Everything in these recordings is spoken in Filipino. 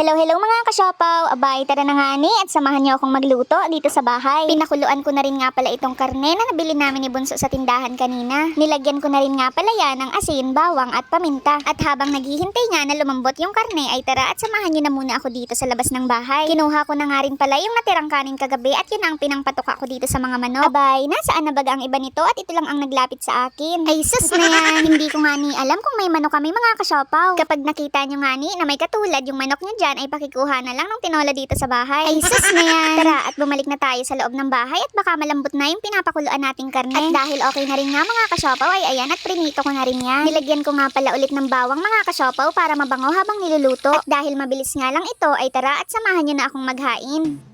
Hello, hello mga kasyapaw! Abay, tara na nga ni at samahan niyo akong magluto dito sa bahay. Pinakuluan ko na rin nga pala itong karne na nabili namin ni Bunso sa tindahan kanina. Nilagyan ko na rin nga pala yan ng asin, bawang at paminta. At habang naghihintay nga na lumambot yung karne ay tara at samahan niyo na muna ako dito sa labas ng bahay. Kinuha ko na nga rin pala yung natirang kanin kagabi at yun ang pinangpatok ako dito sa mga manok. Abay, nasaan na baga ang iba nito at ito lang ang naglapit sa akin. Ay sus na yan! Hindi ko nga ni alam kung may manok kami mga kasyapaw. Kapag nakita nyo nga ni na may katulad yung manok nyo dyan ay pakikuha na lang ng tinola dito sa bahay. Ay sus na yan! Tara at bumalik na tayo sa loob ng bahay at baka malambot na yung pinapakuluan nating karne. At dahil okay na rin nga mga kasyapaw ay ayan at prinito ko na rin yan. Nilagyan ko nga pala ulit ng bawang mga kasyapaw para mabango habang niluluto. At dahil mabilis nga lang ito ay tara at samahan nyo na akong maghain.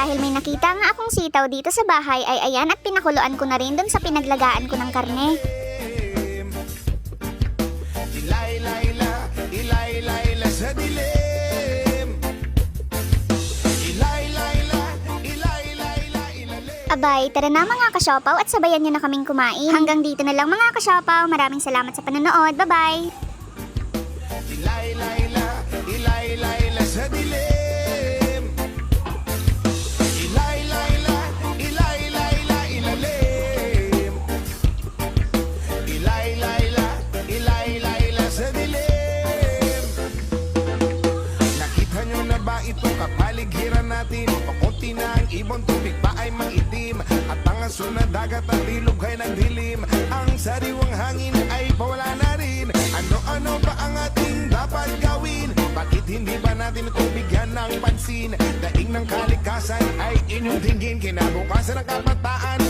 Dahil may nakita nga akong sitaw dito sa bahay ay ayan at pinakuluan ko na rin dun sa pinaglagaan ko ng karne. Ilay, layla, ilay, layla sa dilim Ilay, layla, ilay, layla, ilalim Abay, tara na mga kasyopaw at sabayan nyo na kaming kumain. Hanggang dito na lang mga kasyopaw. Maraming salamat sa panonood. Bye-bye! Itong kapaligiran natin? Pakunti na ang ibon, tubig pa ay maitim At ang aso na dagat at ilog ay nagdilim Ang sariwang hangin ay pawala na rin Ano-ano ba ang ating dapat gawin? Bakit hindi ba natin ito bigyan ng pansin? Daing ng kalikasan ay inyong tingin Kinabukasan ng kabataan